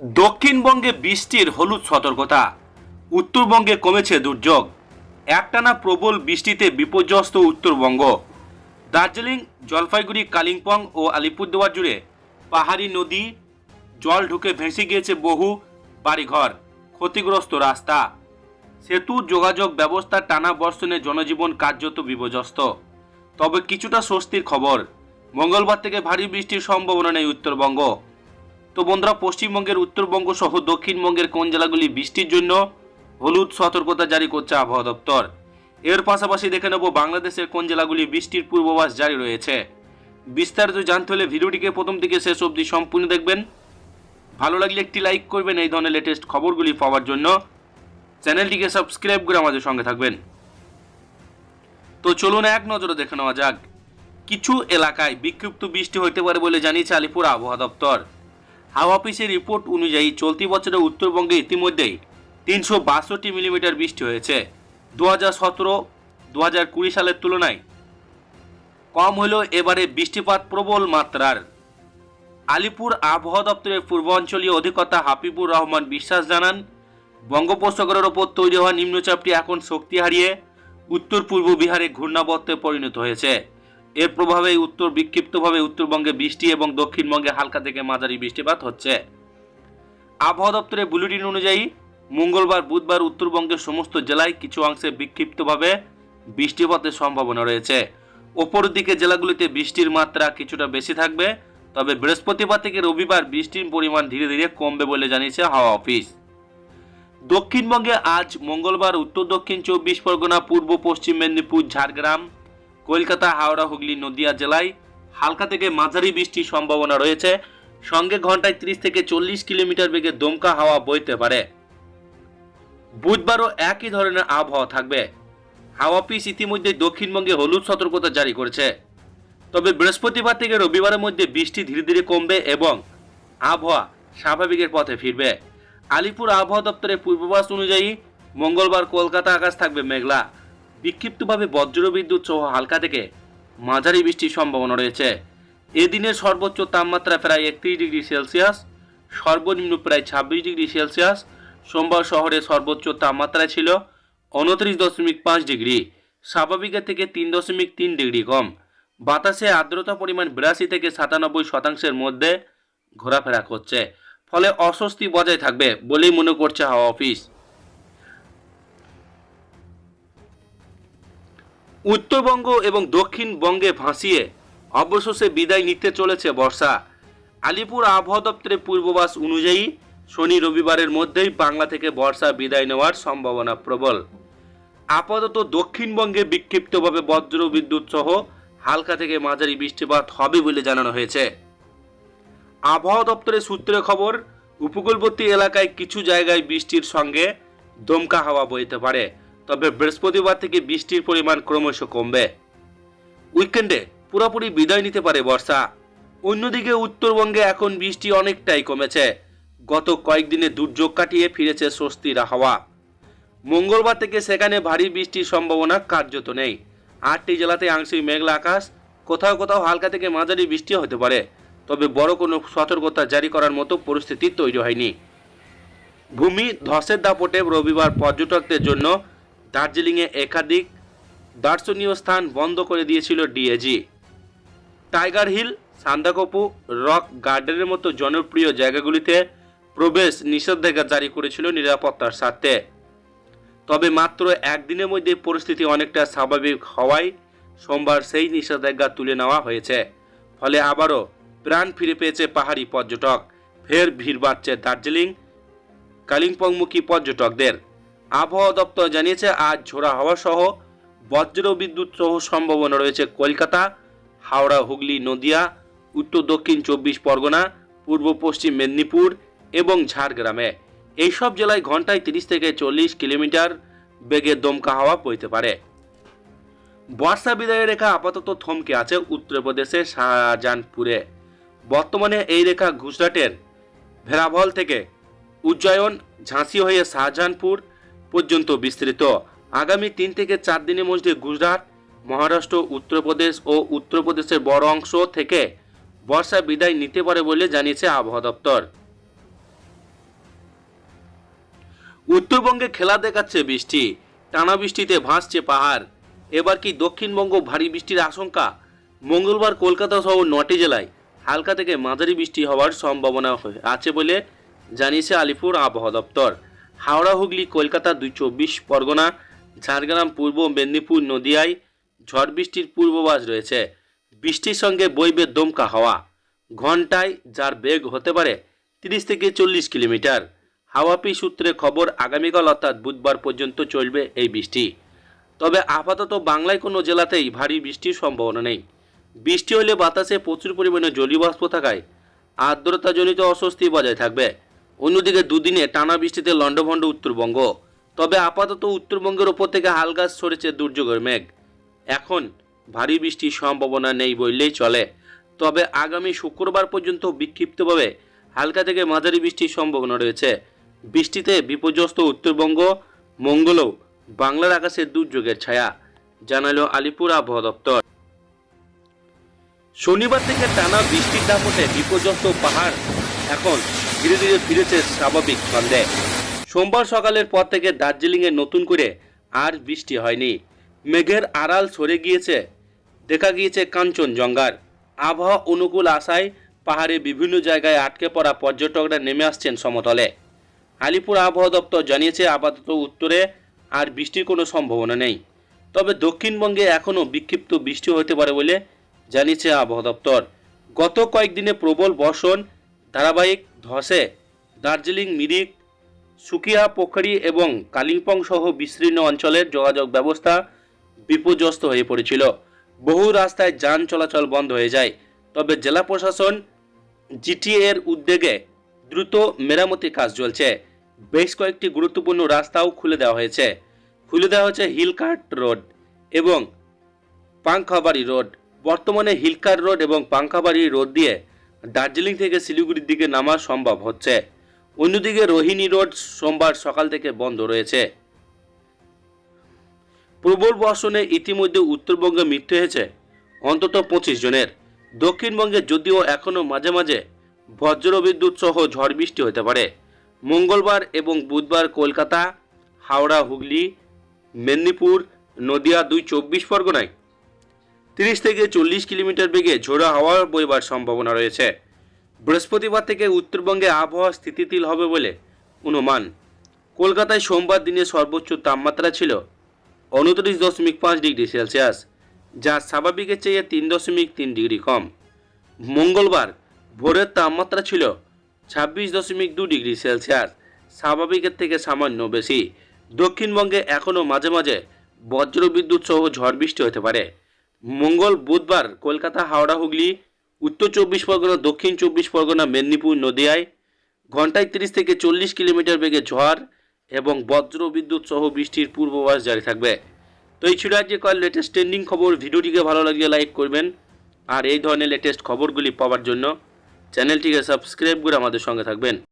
দক্ষিণবঙ্গে বৃষ্টির হলুদ সতর্কতা। উত্তরবঙ্গে কমেছে দুর্যোগ। একটানা প্রবল বৃষ্টিতে বিপর্যস্ত উত্তরবঙ্গ। দার্জিলিং, জলপাইগুড়ি, কালিম্পং ও আলিপুরদুয়ার জুড়ে পাহাড়ি নদী, জল ঢুকে ভেসে গিয়েছে বহু বাড়িঘর, ক্ষতিগ্রস্ত রাস্তা। সেতু যোগাযোগ ব্যবস্থা টানা বর্ষণে জনজীবন কার্যত বিপর্যস্ত। তবে কিছুটা স্বস্তির খবর, মঙ্গলবার থেকে ভারী বৃষ্টির সম্ভাবনা নেই উত্তরবঙ্গ। তো বন্ধুরা, পশ্চিমবঙ্গের, উত্তরবঙ্গ সহ দক্ষিণবঙ্গের কোন জেলাগুলি বৃষ্টির জন্য হলুদ সতর্কতা জারি করছে আবহাওয়া দপ্তর? এর পাশাপাশি দেখে নেব বাংলাদেশের কোন জেলাগুলি বৃষ্টির পূর্বাভাস জারি রয়েছে। বিস্তারিত জানতে হলে ভিডিওটিকে প্রথম থেকে শেষ অবধি সম্পূর্ণ দেখবেন। ভালো লাগলে একটি লাইক করবেন এই ধরনের লেটেস্ট খবরগুলি পাওয়ার জন্য। চ্যানেলটিকে সাবস্ক্রাইব করে আমাদের সঙ্গে থাকবেন। তো চলুন এক নজরে দেখে নেওয়া যাক। কিছু এলাকায় বিক্ষিপ্ত বৃষ্টি হতে পারে বলে জানিয়েছে আলিপুর আবহাওয়া দপ্তর। হাওয়া অফিসের রিপোর্ট অনুযায়ী চলতি বছরে উত্তরবঙ্গে ইতিমধ্যেই তিনশো বাষট্টি মিলিমিটার বৃষ্টি হয়েছে। দু হাজার সতেরো দু হাজার কুড়ি সালের তুলনায় কম হলেও এবারে বৃষ্টিপাত প্রবল মাত্রার। আলিপুর আবহাওয়া দপ্তরের পূর্বাঞ্চলীয় অধিকর্তা হাবিবুর রহমান বিশ্বাস জানান, বঙ্গোপসাগরের ওপর তৈরি হওয়া নিম্নচাপটি এখন শক্তি হারিয়ে উত্তর পূর্ব বিহারে ঘূর্ণাবর্তে পরিণত হয়েছে। এর প্রভাবে উত্তর, বিক্ষিপ্তভাবে উত্তরবঙ্গে বৃষ্টি এবং দক্ষিণবঙ্গে হালকা থেকে মাঝারি বৃষ্টিপাত হচ্ছে। আবহাওয়া দপ্তরের বুলেটিন অনুযায়ী, মঙ্গলবার, বুধবার উত্তরবঙ্গের সমস্ত জেলায় কিছু অংশে বিক্ষিপ্তভাবে বৃষ্টিপাতের সম্ভাবনা রয়েছে। দিকে জেলাগুলিতে বৃষ্টির মাত্রা কিছুটা বেশি থাকবে, তবে বৃহস্পতিবার থেকে রবিবার বৃষ্টির পরিমাণ ধীরে ধীরে কমবে বলে জানিয়েছে হাওয়া অফিস। দক্ষিণবঙ্গে আজ মঙ্গলবার, উত্তর দক্ষিণ চব্বিশ পরগনা, পূর্ব পশ্চিম মেদিনীপুর, ঝাড়গ্রাম কলকাতা, হাওড়া, হুগলি, নদিয়া জেলায় হালকা থেকে মাঝারি বৃষ্টির সম্ভাবনা রয়েছে। সঙ্গে ঘন্টায় ত্রিশ থেকে চল্লিশ কিলোমিটার বেগে দমকা হাওয়া বইতে পারে। বুধবারও একই ধরনের আবহাওয়া থাকবে। হাওয়া অফিস ইতিমধ্যে দক্ষিণবঙ্গে হলুদ সতর্কতা জারি করেছে। তবে বৃহস্পতিবার থেকে রবিবারের মধ্যে বৃষ্টি ধীরে ধীরে কমবে এবং আবহাওয়া স্বাভাবিকের পথে ফিরবে। আলিপুর আবহাওয়া দপ্তরের পূর্বাভাস অনুযায়ী মঙ্গলবার কলকাতা আকাশ থাকবে মেঘলা। বিক্ষিপ্তভাবে বজ্রবিদ্যুৎ সহ হালকা থেকে মাঝারি বৃষ্টির সম্ভাবনা রয়েছে। এদিনের সর্বোচ্চ তাপমাত্রা প্রায় একত্রিশ ডিগ্রি সেলসিয়াস, সর্বনিম্ন প্রায় ছাব্বিশ ডিগ্রি সেলসিয়াস। সোমবার শহরে সর্বোচ্চ তাপমাত্রা ছিল উনত্রিশ দশমিক পাঁচ ডিগ্রি স্বাভাবিকের থেকে তিন দশমিক তিন ডিগ্রি কম। বাতাসে আর্দ্রতা পরিমাণ বিরাশি থেকে সাতানব্বই শতাংশের মধ্যে ঘোরাফেরা করছে, ফলে অস্বস্তি বজায় থাকবে বলেই মনে করছে হাওয়া অফিস। উত্তরবঙ্গ এবং দক্ষিণবঙ্গে ভাসিয়ে অবশেষে বিদায় নিতে চলেছে বর্ষা। আলিপুর আবহাওয়া দপ্তরের পূর্বাভাস অনুযায়ী শনি রবিবারের মধ্যেই বাংলা থেকে বর্ষা বিদায় নেওয়ার সম্ভাবনা প্রবল। আপাতত দক্ষিণবঙ্গে বিক্ষিপ্তভাবে বজ্র বিদ্যুৎ সহ হালকা থেকে মাঝারি বৃষ্টিপাত হবে বলে জানানো হয়েছে। আবহাওয়া দপ্তরের সূত্রে খবর, উপকূলবর্তী এলাকায় কিছু জায়গায় বৃষ্টির সঙ্গে দমকা হাওয়া বইতে পারে। তবে বৃহস্পতিবার থেকে বৃষ্টির পরিমাণ ক্রমশ কমবে। উইকেন্ডে পুরোপুরি বিদায় নিতে পারে বর্ষা। অন্যদিকে উত্তরবঙ্গে এখন বৃষ্টি অনেকটাই কমেছে। গত কয়েকদিনে দুর্যোগ কাটিয়ে ফিরেছে স্বস্তির হাওয়া। মঙ্গলবার থেকে সেখানে ভারী বৃষ্টির সম্ভাবনা কার্যত নেই। আটটি জেলাতে আংশিক মেঘলা আকাশ। কোথাও কোথাও হালকা থেকে মাঝারি বৃষ্টি হতে পারে। তবে বড় কোনো সতর্কতা জারি করার মতো পরিস্থিতি তৈরি হয়নি। ভূমি ধসের দাপটে রবিবার পর্যটকদের জন্য দার্জিলিংয়ে একাধিক দর্শনীয় স্থান বন্ধ করে দিয়েছিল ডিএজি। টাইগার হিল, সান্দাকপু, রক গার্ডেনের মতো জনপ্রিয় জায়গাগুলিতে প্রবেশ নিষেধাজ্ঞা জারি করেছিল নিরাপত্তার স্বার্থে। তবে মাত্র একদিনের মধ্যে পরিস্থিতি অনেকটা স্বাভাবিক হওয়ায় সোমবার সেই নিষেধাজ্ঞা তুলে নেওয়া হয়েছে। ফলে আবারও প্রাণ ফিরে পেয়েছে পাহাড়ি পর্যটক। ফের ভিড় বাড়ছে দার্জিলিং, কালিম্পংমুখী পর্যটকদের। আবহাওয়া দপ্তর জানিয়েছে, আজ ঝোড়া হাওয়া সহ বজ্র বিদ্যুৎ সহ সম্ভাবনা রয়েছে কলকাতা, হাওড়া, হুগলি, নদিয়া, উত্তর, দক্ষিণ চব্বিশ পরগনা, পূর্ব, পশ্চিম মেদিনীপুর এবং ঝাড়গ্রামে। এইসব জেলায় ঘন্টায় তিরিশ থেকে চল্লিশ কিলোমিটার বেগে দমকা হাওয়া বইতে পারে। বর্ষা বিদায় রেখা আপাতত থমকে আছে উত্তরপ্রদেশের শাহজাহানপুরে। বর্তমানে এই রেখা গুজরাটের ভেরাভল থেকে উজ্জয়ন, ঝাঁসি হয়ে শাহজাহানপুর পর্যন্ত বিস্তৃত। আগামী তিন থেকে চার দিনের মধ্যে গুজরাট, মহারাষ্ট্র, উত্তরপ্রদেশ ও উত্তরপ্রদেশের বড় অংশ থেকে বর্ষা বিদায় নিতে পারে বলে জানিয়েছে আবহাওয়া দপ্তর। উত্তরবঙ্গে খেলা দেখাচ্ছে বৃষ্টি। টানা বৃষ্টিতে ভাসছে পাহাড়। এবার কি দক্ষিণবঙ্গ ভারী বৃষ্টির আশঙ্কা? মঙ্গলবার কলকাতা সহ নটি জেলায় হালকা থেকে মাঝারি বৃষ্টি হওয়ার সম্ভাবনা আছে বলে জানিয়েছে আলিপুর আবহাওয়া দপ্তর। হাওড়া, হুগলি, কলকাতা দুই চব্বিশ পরগনা, ঝাড়গ্রাম, পূর্ব মেদিনীপুর, নদিয়ায় ঝড় বৃষ্টির পূর্বাভাস রয়েছে। বৃষ্টির সঙ্গে বইবে দমকা হাওয়া। ঘন্টায় যার বেগ হতে পারে তিরিশ থেকে চল্লিশ কিলোমিটার। হাওয়াপি সূত্রে খবর, আগামীকাল অর্থাৎ বুধবার পর্যন্ত চলবে এই বৃষ্টি। তবে আপাতত বাংলায় কোনো জেলাতেই ভারী বৃষ্টির সম্ভাবনা নেই। বৃষ্টি হলে বাতাসে প্রচুর পরিমাণে জলীয় বাষ্প থাকায় আর্দ্রতাজনিত অস্বস্তি বজায় থাকবে। অন্যদিকে দুদিনে টানা বৃষ্টিতে লণ্ডভণ্ড উত্তরবঙ্গ। তবে আপাতত উত্তরবঙ্গের ওপর থেকে হালকা সরেছে দুর্যোগের মেঘ। এখন ভারী বৃষ্টির সম্ভাবনা নেই বললেই চলে। তবে আগামী শুক্রবার পর্যন্ত বিক্ষিপ্তভাবে হালকা থেকে মাঝারি বৃষ্টির সম্ভাবনা রয়েছে। বৃষ্টিতে বিপর্যস্ত উত্তরবঙ্গ, মঙ্গলও বাংলার আকাশে দুর্যোগের ছায়া, জানালো আলিপুর আবহাওয়া দপ্তর। শনিবার থেকে টানা বৃষ্টির দাপটে বিপর্যস্ত পাহাড় এখন ধীরে ধীরে ফিরেছে স্বাভাবিক ছন্দে সোমবার সকালের পর থেকে দার্জিলিংয়ে নতুন করে আর বৃষ্টি হয়নি। মেঘের আড়াল সরে গিয়েছে, দেখা গিয়েছে কাঞ্চনজঙ্ঘার। আবহাওয়া অনুকূল আশায় পাহাড়ে বিভিন্ন জায়গায় আটকে পড়া পর্যটকরা নেমে আসছেন সমতলে। আলিপুর আবহাওয়া দপ্তর জানিয়েছে, আপাতত উত্তরে আর বৃষ্টির কোনো সম্ভাবনা নেই। তবে দক্ষিণবঙ্গে এখনও বিক্ষিপ্ত বৃষ্টি হতে পারে বলে জানিয়েছে আবহাওয়া দপ্তর। গত কয়েকদিনে প্রবল বর্ষণ ধারাবাহিক ধসে দার্জিলিং, মিরিক, সুকিয়া, পোখরি এবং কালিম্পং সহ বিস্তীর্ণ অঞ্চলের যোগাযোগ ব্যবস্থা বিপর্যস্ত হয়ে পড়েছিল। বহু রাস্তায় যান চলাচল বন্ধ হয়ে যায়। তবে জেলা প্রশাসন জিটিএ এর উদ্যোগে দ্রুত মেরামতি কাজ চলছে। বেশ কয়েকটি গুরুত্বপূর্ণ রাস্তাও খুলে দেওয়া হয়েছে। খুলে দেওয়া হয়েছে হিলকার্ট রোড এবং পাংখাবাড়ি রোড। বর্তমানে হিলকার রোড এবং পাংখাবাড়ি রোড দিয়ে দার্জিলিং থেকে শিলিগুড়ির দিকে নামা সম্ভব হচ্ছে। অন্যদিকে রোহিণী রোড সোমবার সকাল থেকে বন্ধ রয়েছে। প্রবল বর্ষণে ইতিমধ্যে উত্তরবঙ্গে মৃত্যু হয়েছে অন্তত পঁচিশ জনের। দক্ষিণবঙ্গে যদিও এখনও মাঝে মাঝে বজ্র বিদ্যুৎ সহ ঝড় বৃষ্টি হতে পারে। মঙ্গলবার এবং বুধবার কলকাতা, হাওড়া, হুগলি, মেদিনীপুর, নদিয়া দুই চব্বিশ পরগনায় তিরিশ থেকে চল্লিশ কিলোমিটার বেগে ঝোড়ো হাওয়া বইবার সম্ভাবনা রয়েছে। বৃহস্পতিবার থেকে উত্তরবঙ্গে আবহাওয়া স্থিতিশীল হবে বলে অনুমান। কলকাতায় সোমবার দিনে সর্বোচ্চ তাপমাত্রা ছিল উনত্রিশ দশমিক পাঁচ ডিগ্রি সেলসিয়াস, যা স্বাভাবিকের চেয়ে তিন দশমিক তিন ডিগ্রি কম। মঙ্গলবার ভোরের তাপমাত্রা ছিল ছাব্বিশ দশমিক দু ডিগ্রি সেলসিয়াস, স্বাভাবিকের থেকে সামান্য বেশি। দক্ষিণবঙ্গে এখনও মাঝে মাঝে বজ্রবিদ্যুৎ সহ ঝড় বৃষ্টি হতে পারে। মঙ্গল, বুধবার কলকাতা, হাওড়া, হুগলি, উত্তর চব্বিশ পরগনা, দক্ষিণ চব্বিশ পরগনা, মেদিনীপুর, নদিয়ায় ঘন্টায় তিরিশ থেকে চল্লিশ কিলোমিটার বেগে ঝড় এবং বজ্র বিদ্যুৎ সহ বৃষ্টির পূর্বাভাস জারি থাকবে। তো এই ছিল আজকে কল লেটেস্ট ট্রেন্ডিং খবর। ভিডিওটিকে ভালো লাগলে লাইক করবেন। আর এই ধরনের লেটেস্ট খবরগুলি পাওয়ার জন্য চ্যানেলটিকে সাবস্ক্রাইব করে আমাদের সঙ্গে থাকবেন।